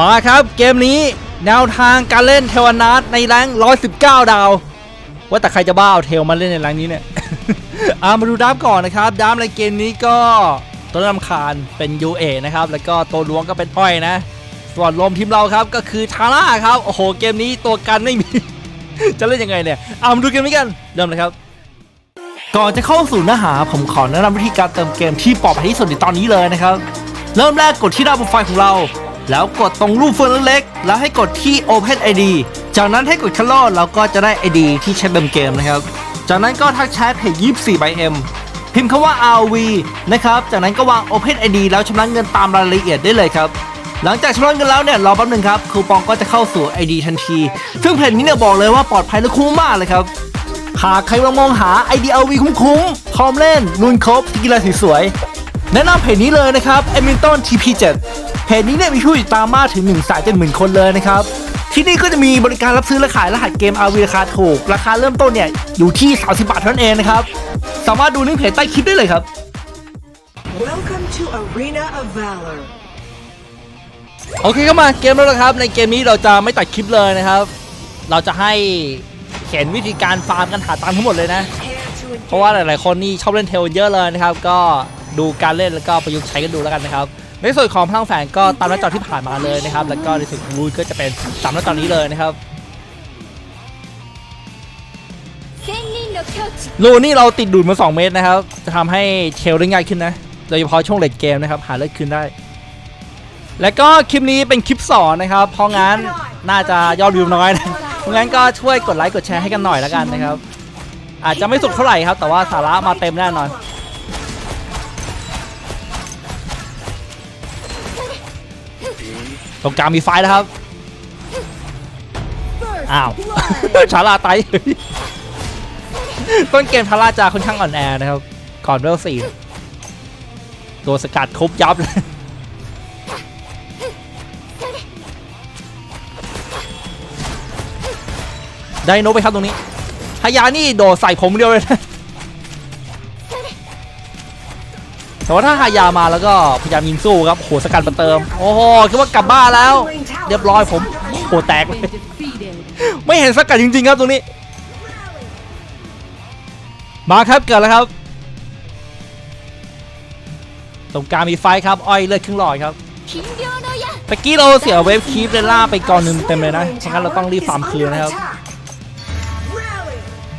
มาครับเกมนี้แนวทางการเล่นเทวนาทในแรง119 ดาว ว่าแต่ใครจะบ้าเอาเทลมาเล่นในแรงนี้เนี่ยอามาดูดับก่อนนะครับดับในเกมนี้ก็ตัวรำคาญเป็นยูเอนะครับ แล้วก็ตัวล้วงก็เป็นอ้อยนะ ส่วนลมทีมเราครับก็คือทาร่าครับ โอ้โห เกมนี้ตัวกันไม่มี จะเล่นยังไงเนี่ยเอามาดูเกมนี้กัน เริ่มเลยครับ ก่อนจะเข้าสู่เนื้อหา ผมขอแนะนำวิธีการเติมเกมที่ปลอดภัยที่สุดในตอนนี้เลยนะครับ เริ่มแรกกดที่หน้าโปรไฟล์ของเรา แล้วกดตรงรูปเฟืองเล็กๆ แล้วให้กดที่ Open ID จากนั้นให้กดคัลเลอร์แล้วก็จะได้ ID ที่ใช้เติมเกมนะครับ จากนั้นก็ทักแชทเพจ24 by M พิมพ์คำว่า RV นะครับ จากนั้นก็วาง Open ID แล้วชำระเงินตามรายละเอียดได้เลยครับ หลังจากชำระเงินแล้วเนี่ยรอแป๊บหนึงครับคูปองก็จะเข้าสู่ ID ทันที ซึ่งเพจนี้เนี่ยบอกเลยว่าปลอดภัยและคุ้มมากเลยครับหากใครกำลังมองหา IDLV คุ้มๆพร้อมเล่นลุนครบกีฬาสวยๆแนะนำเพจนี้เลยนะครับ e m i n t o n TP7 เพจนี้เนี่ยมีผู้ติดตามมากถึง1นึ่งแสนเจ็ดหมื่นคนเลยนะครับที่นี่ก็จะมีบริการรับซื้อและขายรหัสเกม RV ราคาถูก ราคาเริ่มต้นเนี่ยอยู่ที่ 30 บาทเท่านั้นเองนะครับ สามารถดูลิงก์เพจใต้คลิปได้เลยครับ Welcome to Arena of Valor. โอเคก็มาเกมแล้วนะครับ ในเกมนี้เราจะไม่ตัดคลิปเลยนะครับ เราจะให้เขียนวิธีการฟาร์มกันหาตังค์ทั้งหมดเลยนะ Prepare to เพราะว่าหลาย ๆ คนนี่ชอบเล่นเทลเยอะเลยนะครับ ก็ดูการเล่นแล้วก็ประยุกต์ใช้กันดูแล้วกันนะครับ ในส่วนของพลังแฝงก็ตามหน้าจอที่ผ่านมาเลยนะครับ แล้วก็ในส่วนของรูดก็จะเป็นสามหน้าจอนี้เลยนะครับรูนี่เราติดดูดมา 2 เมตรนะครับ จะทำให้เทลได้ง่ายขึ้นนะ โดยเฉพาะช่วงเลดเกมนะครับ หาเลือดคืนได้ และก็คลิปนี้เป็นคลิปสอนนะครับ เพราะงั้นน่าจะยอดวิวน้อยนะเพราะงั้นก็ช่วยกดไลค์กดแชร์ให้กันหน่อยแล้วกันนะครับ อาจจะไม่สุดเท่าไหร่ครับ แต่ว่าสาระมาเต็มแน่นอน ตรงกลางมีไฟแล้วครับ อ้าว ชาลาไตต้นเกมทาร่าจะค่อนข้างอ่อนแอนะครับ ก่อนเวลสี่ตัวสกัดครบยับเลยได้โนไปครับตรงนี้ฮายานี่โดดใส่ผมเดียวเลยนะ แต่ว่าถ้าฮายามาแล้วก็พยายามยิงสู้ครับโหสกัดมาเติม โอ้โหคิดว่ากลับบ้านแล้ว เรียบร้อยผมโหแตกเลยไม่เห็นสกัดจริง ๆ ครับตรงนี้ มาครับเกิดแล้วครับ ตรงกลางมีไฟครับ อ้อยเลือดครึ่งหลอดครับตะกี้เราเสียเวฟคีฟเลล่าไปกองหนึ่งเต็มเลยนะฉะนั้นเราต้องรีบฟาร์มคืนนะครับ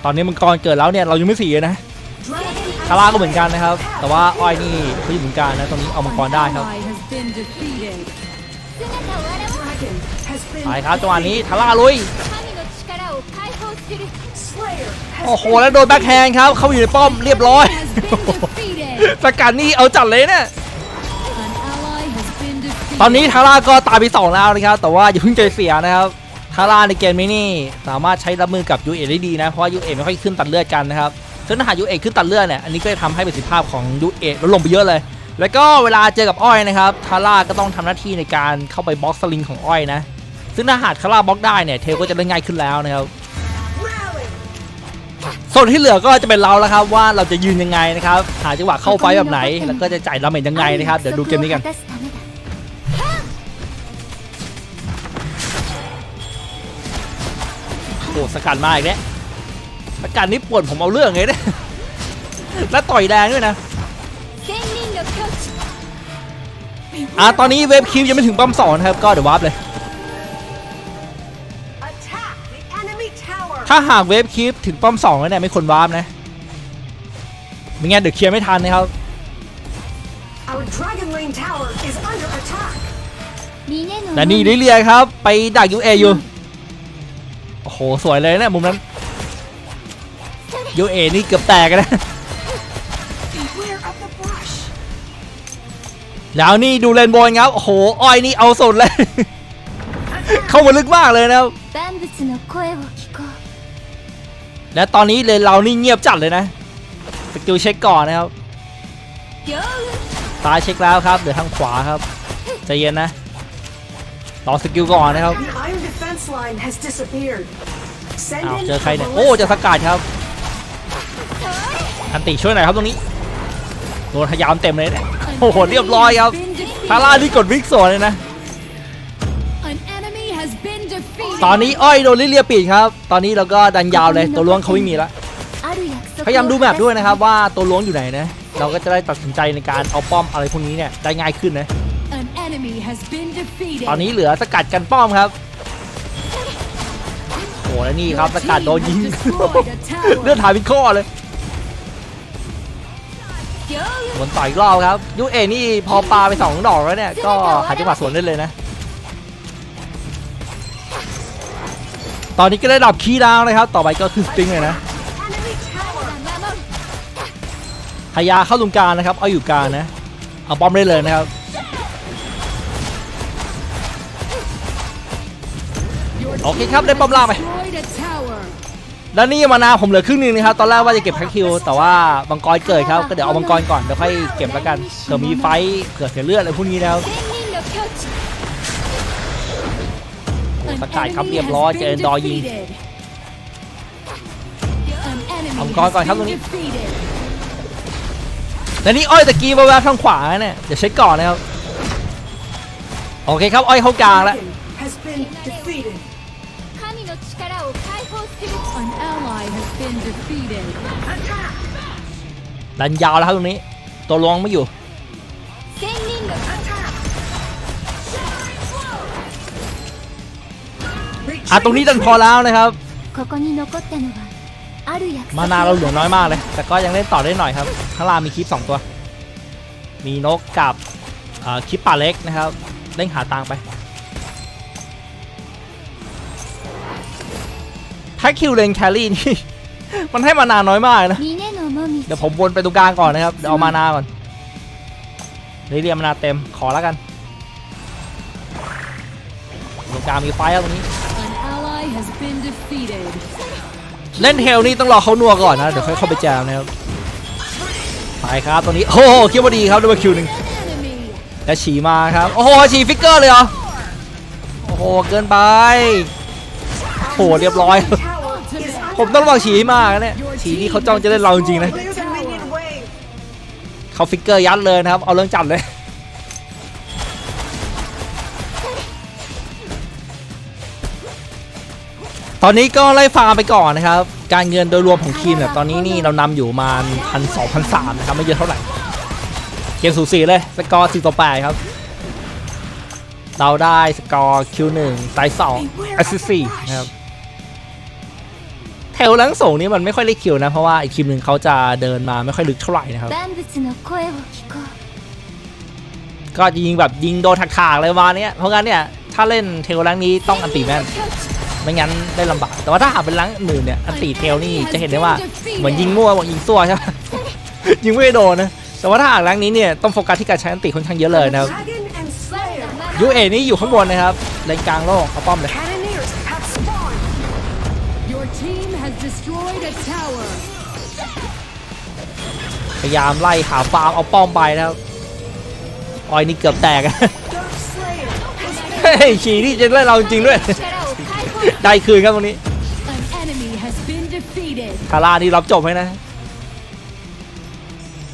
ตอนนี้มังกรเกิดแล้วเนี่ยเรายังไม่เสียนะ คาร่าก็เหมือนกันนะครับ แต่ว่าอ้อยนี่เขาอยู่เหมือนกันนะตรงนี้เอามังกรได้ครับไปครับจังหวะนี้คาร่าลุยโอ้โหแล้วโดนแบ็คแฮนด์ครับ เขาอยู่ในป้อมเรียบร้อยสกัดนี่เอาจัดเลยเนี่ยตอนนี้ทาร่าก็ตามไปสองแล้วนะครับ แต่ว่าอย่าเพิ่งใจเสียนะครับทาร่าในเกมนี้นี่สามารถใช้รับมือกับยูเอได้ดีนะ เพราะยูเอไม่ค่อยขึ้นตัดเลือดกันนะครับ ซึ่งถ้าหากยูเอกขึ้นตัดเลือดเนี่ยอันนี้ก็จะทำให้ประสิทธิภาพของยูเอกลดลงไปเยอะเลย แล้วก็เวลาเจอกับอ้อยนะครับทาร่าก็ต้องทำหน้าที่ในการเข้าไปบล็อกสลิงของอ้อยนะซึ่งถ้าหากทาร่าบล็อกได้เนี่ยเทลก็จะเล่นง่ายขึ้นแล้วนะครับส่วนที่เหลือก็จะเป็นเราแล้วครับว่าเราจะยืนยังไงนะครับหาจังหวะเข้าไฟแบบไหน แล้วก็จะจ่ายดาเมจยังไงนะครับเดี๋ยวดูเกมนี้กันโอ้สกัดมากอีกแล้ว อาการนี้ปวดผมเอาเรื่องไงยเนี่ยและต่อยแดงด้วยนะอาตอนนี้เวฟคิวยังไม่ถึงปั๊มสองนะครับ ก็เดี๋ยววาร์ปเลย ถ้าหากเวฟคิวถึงปั๊มสองแล้วเนี่ยไม่ควรวาร์ปนะ ไม่งั้นเดี๋ยวเคลียร์ไม่ทันนะครับแต่นี่ลิเลียครับ ไปดักยูเออยู่ โอ้โห สวยเลยนะมุมนั้น โยเอนี่เกือบแตกนะแล้วนี่ดูเลนบอลครับโอ้โหอ้อยนี่เอาสดเลย เข้ามาลึกมากเลยนะและตอนนี้เลยเรานี่เงียบจัดเลยนะสกิลเช็คก่อนนะครับตาเช็คแล้วครับเดี๋ยวทางขวาครับใจเย็นนะรอสกิลก่อนนะครับเอาเจอใครเนี่ยโอ้จะสกัดครับ ทันติช่วยหน่อยครับตรงนี้โดนพยายมเต็มเลยนี่โอ้โหเรียบร้อยครับทาร่านี่กดวิกโซนเลยนะ ตอนนี้อ้อยโดนลิเลียปีดครับ ตอนนี้เราก็ดันยาวเลยตัวล้วงเขาไม่มีแล้วพยายามดูแมปด้วยนะครับว่าตัวล้วงอยู่ไหนนะ เราก็จะได้ตัดสินใจในการเอาป้อมอะไรพวกนี้เนี่ยได้ง่ายขึ้นนะ ตอนนี้เหลือสกัดกันป้อมครับโอ้แล้วนี่ครับสกัดโดนยิงเลือดถ่ายเป็นข้อเลย วนต่อยอีกรอบครับยูเอนี่พอปลาไปสองดอกแล้วเนี่ย ก็หาจังหวะสวนได้เลยนะ ตอนนี้ก็ได้ดับคีดาวน์เลยครับ ต่อไปก็คือสติงเลยนะพยาเข้าตรงกลางนะครับ เอาอยู่กลางนะ เอาป้อมได้เลยนะครับโอเคครับได้ป้อมล่าไป แล้วนี่มานาผมเหลือครึ่งนึงนะครับ ตอนแรกว่าจะเก็บแพ็คคิว แต่ว่าบังกรเกิดครับ ก็เดี๋ยวเอาบังกรก่อน เดี๋ยวค่อยเก็บแล้วกันเผื่อมีไฟเผื่อเสียเลือดอะไรพวกนี้แล้วสกายครับเรียบร้อยเจอดอยิงบังกรก่อนครับตรงนี้แล้วนี่อ้อยตะกี้แวบๆทางขวาเนี่ยเดี๋ยวเช็คก่อนนะครับโอเคครับอ้อยเข้ากลางแล้ว An ally has been defeated ดันยาวแล้วครับตรงนี้ ตัวลวงไม่อยู่ 千人の อ่ะตรงนี้ดันพอแล้วนะครับ ここに残ったのはある約 มา 束 นาเราเหลือน้อยมากเลย แต่ก็ยังเล่นต่อได้หน่อยครับ ข้างล่างมีคลิป 2 ตัว มีนกกับเอ่อคลิปป่าเล็กนะครับ เล่นหาตังค์ไป ถ้าคิวเลนแครี่นี่ มันให้มานาน้อยมากนะ เดี๋ยวผมวนไปตรงกลางก่อนนะครับ เดี๋ยวเอามานาก่อนเรียมมานาเต็มขอแล้วกันตรงกลางมีไฟแล้วตรงนี้ เล่นเฮลนี่ต้องรอเขาหนัวก่อนนะ เดี๋ยวค่อยเข้าไปแจมนะครับไปครับตอนนี้ โอ้โหคิดวพอดีครับด้วยคิวหนึ่งแล้วฉีมาครับ โอ้โหฉีฟิกเกอร์เลยเหรอ โอ้โห เกินไปโอ้โหเรียบร้อย ผมต้องระวังฉีมากนะเนี่ยฉีนี่เขาจ้องจะเล่นเราจริงๆนะเขาฟิกเกอร์ยัดเลยนะครับ เอาเรื่องจัดเลย ตอนนี้ก็ไล่ฟาร์มไปก่อนนะครับ การเงินโดยรวมของทีมเนี่ยตอนนี้นี่เรานำอยู่มาพันสองพันสามนะครับ ไม่เยอะเท่าไหร่ เกมสูสีเลย สกอร์4ต่อ8ครับ เราได้สกอร์คิวหนึ่งไตสองแอสซิสสี่นะครับ แถวหลังส่งนี่มันไม่ค่อยได้คิวนะ เพราะว่าอีกทีมหนึ่งเขาจะเดินมาไม่ค่อยลึกเท่าไหร่นะครับ ก็ยิงแบบยิงโดนถักๆเลยวานี้เพราะงั้นเนี่ยถ้าเล่นเทลลังนี้ต้องอันตีแมนไม่งั้นได้ลำบาก แต่ว่าถ้าหาเป็นลังหมื่นเนี่ยอันตีเทลนี่จะเห็นได้ว่าเหมือนยิงมั่วหรือกยิงซัวใช่ไหมยิงไม่โดนนะแต่ว่าถ้าหากลังนี้เนี่ยต้องโฟกัสที่การใช้อันตีค่อนข้างเยอะเลยนะครับยูเอนี่อยู่ข้างบนนะครับเลนกลางโลกเอาป้อมเลย พยายามไล่หาฟาร์มเอาป้อมไปแล้วออยนี่เกือบแตก Dark Slayer เฮ้ยฉีนี่จะไล่เราจริงด้วยได้คืนครับตรงนี้คาร่านี่รับจบให้นะ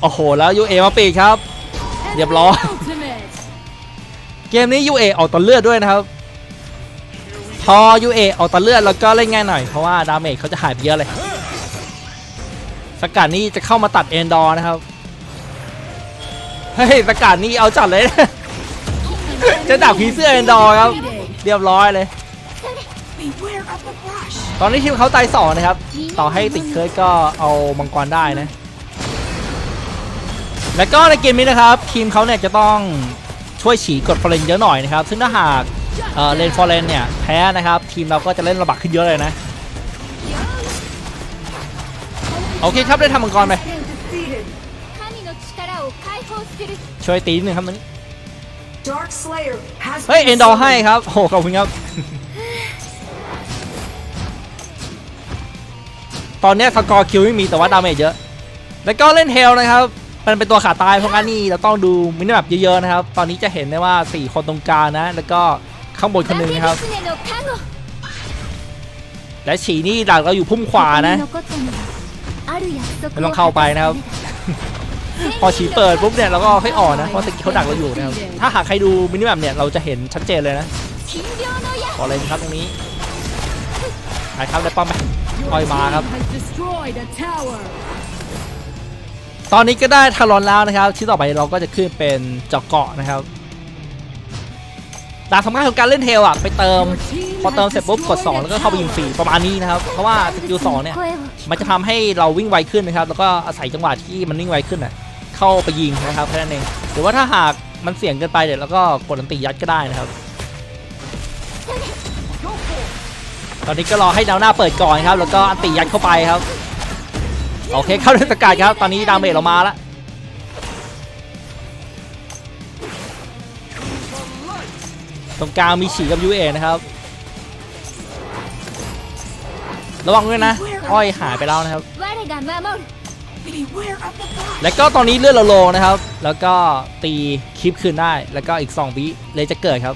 โอ้โห แล้วยูเอมาปีดครับเรียบร้อยเกมนี้ยูเอออกตอนเลือดด้วยนะครับ พอ UA ออกตัดเลือดแล้วก็เล่นง่ายหน่อย เพราะว่าดาเมจเขาจะหายไปเยอะเลย สกัดนี่จะเข้ามาตัดเอนดอร์นะครับ เฮ้ยสกัดนี่เอาจัดเลย จะดักผีเสื้อเอนดอร์ครับ เรียบร้อยเลย ตอนนี้ทีมเขาตายสองนะครับ ต่อให้ติดเคิร์ดก็เอามังกรได้นะ แล้วก็ในเกมนี้นะครับ ทีมเขาเนี่ยจะต้องช่วยฉีกดฟอร์เรนเยอะหน่อยนะครับ ซึ่งถ้าหาก เลนฟอร์เรนเนี่ยแพ้นะครับ ทีมเราก็จะเล่นระบาดขึ้นเยอะเลยนะ โอเคครับได้ทำมังกรไปช่วยตีหนึ่งครับมันเฮ้ยเอ็นดอให้ครับโอ้ขอบคุณครับ ตอนนี้สกอร์คิวไม่มีแต่ว่าดาเมจเยอะ แล้วก็เล่นเฮลนะครับ มันเป็นตัวขาตายเพราะงั้นนี่เราต้องดูมินิแบบเยอะๆนะครับ ตอนนี้จะเห็นได้ว่า 4 คนตรงกลางนะ แล้วก็ ข้างบนคนหนึ่งครับ และฉีนี่ดักเราอยู่พุ่มขวานะไม่ต้องเข้าไปนะครับ พอฉีเปิดปุ๊บเนี่ยเราก็ค่อยอ่อนนะเพราะสกิลเขาดักเราอยู่นะครับถ้าหากใครดูมินิแมปเนี่ยเราจะเห็นชัดเจนเลยนะขอเลยครับตรงนี้หายครับได้ป้อมไหมอ้อยมาครับตอนนี้ก็ได้ทารอนแล้วนะครับทีต่อไปเราก็จะขึ้นเป็นเจาะเกาะนะครับ หลักสำคัญของการเล่นเทลอะไปเติม พอเติมเสร็จปุ๊บกด 2 แล้วก็เข้าไปยิงฟรีประมาณนี้นะครับ เพราะว่าสกิล2เนี่ยมันจะทำให้เราวิ่งไวขึ้นนะครับ แล้วก็อาศัยจังหวะที่มันวิ่งไวขึ้นอะเข้าไปยิงนะครับแค่นั้นเองหรือว่าถ้าหากมันเสี่ยงเกินไปเดี๋ยวเราก็กดอันติยัดก็ได้นะครับ ตอนนี้ก็รอให้ดาวหน้าเปิดก่อนครับ แล้วก็อันติยัดเข้าไปครับโอเคเข้าด้วยสกัดครับ ตอนนี้ดาเมจเรามาแล้ว รงกลางมีฉีกับยูเอนะครับ ระวังด้วยนะ อ้อยหายไปแล้วนะครับ แล้วก็ตอนนี้เลือดเราโลนะครับ แล้วก็ตีคลิปคืนได้ แล้วก็อีก2วิเลยจะเกิดครับ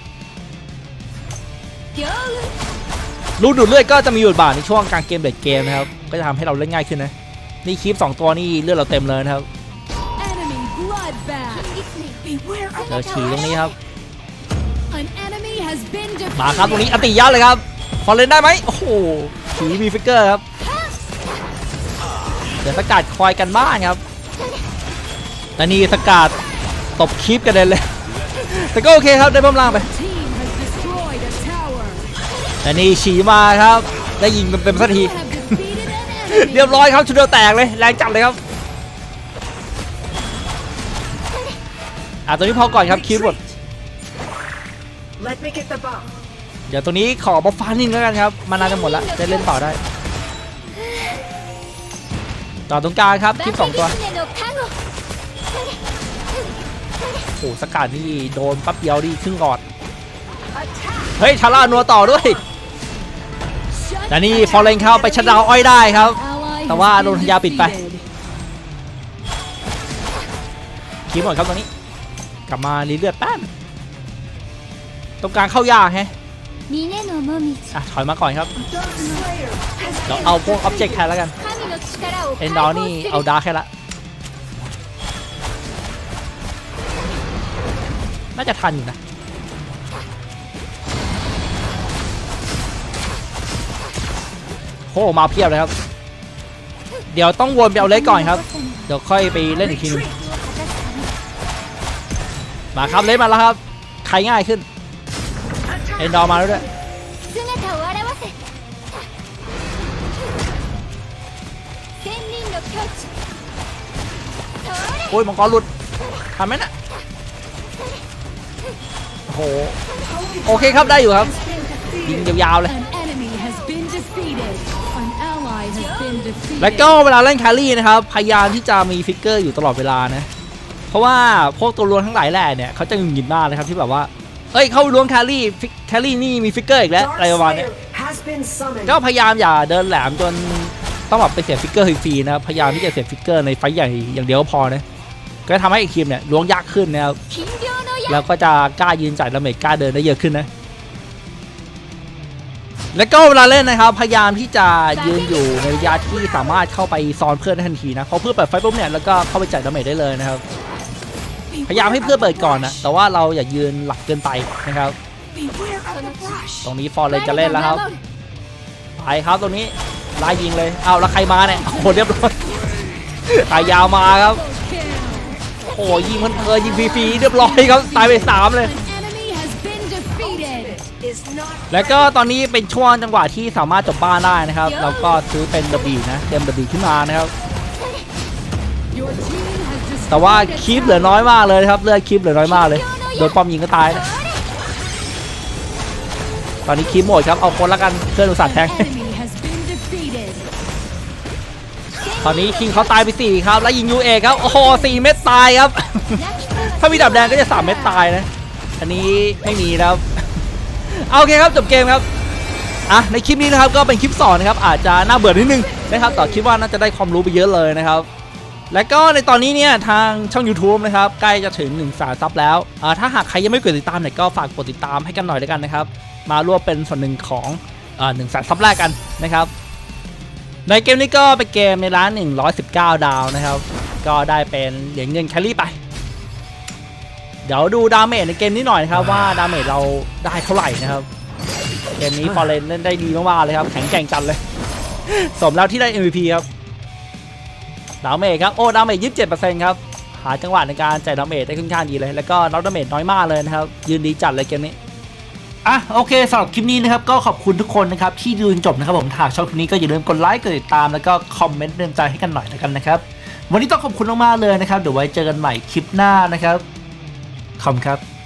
รูดดูดเลือดก็จะมีบทบาทในช่วงกลางเกมเด็ดเกมนะครับ ก็จะทำให้เราเล่นง่ายขึ้นนะ นี่คลิป 2 ตัวนี่เลือดเราเต็มเลยนะครับเราฉีตรงนี้ครับ มาครับตรงนี้ defeated. อันติยัดเลยครับฟอร์เรนได้ไหมโอ้โหฉีมีฟิกเกอร์ครับเดี๋ยวสกัดคอยกันบ้านครับและนี่สกัดตบคลิปกันเลยเลยแต่ก็โอเคครับได้ป้อมล่างไป Team has destroyed a tower. แต่นี่ฉีมาครับ ได้ยิงเต็มๆสักที You have defeated an enemy. เรียบร้อยครับชุดเดียวแตกเลยแรงจัดเลยครับอะตัวนี้พอก่อนครับคิวหมด Let me get the bomb. เดี๋ยวตรงนี้ขอบัฟฟ้านิดนึงแล้วกันครับ มานานจะหมดละจะเล่นต่อได้ ต่อตรงกลางครับคลิปสองตัว โอ้สกัดนี่โดนปั๊บเดียวดีครึ่งหลอด เฮ้ยชาร่านัวต่อด้วยแต่นี่ฟอร์เรนเข้าไปชะดดาวอ้อยได้ครับ แต่ว่าโดนทยาปิดไปคีบหมดครับตรงนี้ กลับมารีเลือดแป๊บ ตรงกลางเข้ายากแฮะ 峰のもみじ อ่ะถอยมาก่อนครับ Dark Slayer has เดี๋ยวเอาพวกอ็อบเจกต์แทนแล้วกัน 神の力を เอ็น 解 ดอ 放 นี่ する เอาดาร์กแค่ละ น่าจะทันอยู่นะ โห มาเพียบเลยครับ เดี๋ยวต้องวนไปเอาเล็กก่อนครับ เดี๋ยวค่อยไปเล่นอีกทีนึง มาครับเล็กมาแล้วครับ ใครง่ายขึ้น เอ็นดอมาแล้วด้วยโอ้ยมังกรหลุดทำไหมนะโหโอเคครับได้อยู่ครับยิงยาวๆเลยแล้วก็เวลาเล่นแครี่นะครับพยายามที่จะมีฟิกเกอร์อยู่ตลอดเวลานะ เพราะว่าพวกตัวรวนทั้งหลายแหล่เนี่ยเขาจะหงุดหงิดมากนะครับที่แบบว่า อ้ยเข้าล้วงแคลรี่แคลรี่นี่มีฟิกเกอร์อีกแล้วอะไรประมาณนี้ก็พยายามอย่าเดินแหลมจนต้องแบบไปเสียฟิกเกอร์ฟรีนะพยายามที่จะเสียฟิกเกอร์ในไฟใหญ่อย่างเดียวพอนะก็ทำให้อีกทีมเนี่ยล้วงยากขึ้นนะครับแล้วก็จะกล้ายืนจ่ายดาเมจกล้าเดินได้เยอะขึ้นนะแล้วก็เวลาเล่นนะครับ พยายามที่จะยืนอยู่ในระยะที่สามารถเข้าไปซ้อนเพื่อนได้ทันทีนะเพอเพื่อเปิดไฟปุ๊บเนี่ยแล้วก็เข้าไปจ่ายดาเมจได้เลยนะครับ พยายามให้เพื่อเปิดก่อนนะ แต่ว่าเราอย่ายืนหลักเกินไปนะครับ ตรงนี้ฟอร์เลยจะเล่นแล้วครับไปครับตรงนี้ไล่ยิงเลยเอาแล้วใครมาเนี่ยโอ้หเรียบร้อยตายยาวมาครับโอ้ยิงมันเพลยิงฟีฟีเรียบร้อยครับตายไปสามเลย แล้วก็ตอนนี้เป็นช่วงจังหวะที่สามารถจบบ้านได้นะครับ เราก็ซื้อเป็นดับบีนะเต็มดับบีขึ้นมานะครับ แต่ว่าคลิปเหลือน้อยมากเลยครับเลือดคลิปเหลือน้อยมากเลยโดนป้อมยิงก็ตายนะตอนนี้คลิปหมดครับเอาคนละกันเพื่อนอุตส่าห์แทงตอนนี้คิงเขาตายไปสี่ครับแล้วยิงยูเอครับโอ้โหสี่เม็ดตายครับ ถ้ามีดับแดงก็จะสามเม็ดตายนะอันนี้ไม่มีนะครับเอาโอเคครับจบเกมครับอะในคลิปนี้นะครับก็เป็นคลิปสอนนะครับอาจจะน่าเบื่อนิดนึงนะครับแต่คิดว่าน่าจะได้ความรู้ไปเยอะเลยนะครับ และก็ในตอนนี้เนี่ยทางช่อง YouTube นะครับใกล้จะถึง1นึ่งแสนซับแล้วอ่าถ้าหากใครยังไม่กดติดตามเนี่ยก็ฝากกดติดตามให้กันหน่อยด้วยกันนะครับ มาร่วมเป็นส่วนหนึ่งของหนึ่งแสนซับแรกกันนะครับ ในเกมนี้ก็เป็นเกมในร้าน 119 ดาวนะครับ ก็ได้เป็นเหรียญเงินแคลรี่ไป เดี๋ยวดูดาเมจในเกมนี้หน่อยนะครับว่าดาเมจเราได้เท่าไหร่นะครับ เกมนี้ฟอร์เรนเล่นได้ดีมากๆเลยครับแข็งแกร่งจัดเลย สมแล้วที่ได้ MVP ครับ ดาเมจครับโอ้ดาเมจ27%ครับหาจังหวะในการจ่ายดาเมจได้ค่อนข้างดีเลยแล้วก็รับดาเมจน้อยมากเลยนะครับยืนดีจัดเลยเกมนี้อะโอเคสำหรับคลิปนี้นะครับก็ขอบคุณทุกคนนะครับที่ดูจนจบนะครับผมถ้าหากชอบคลิปนี้ก็อย่าลืมกดไลค์กดติดตามแล้วก็คอมเมนต์เตือนใจให้กันหน่อยแล้วกันนะครับวันนี้ต้องขอบคุณมากๆเลยนะครับเดี๋ยวไว้เจอกันใหม่คลิปหน้านะครับขอบคุณครับ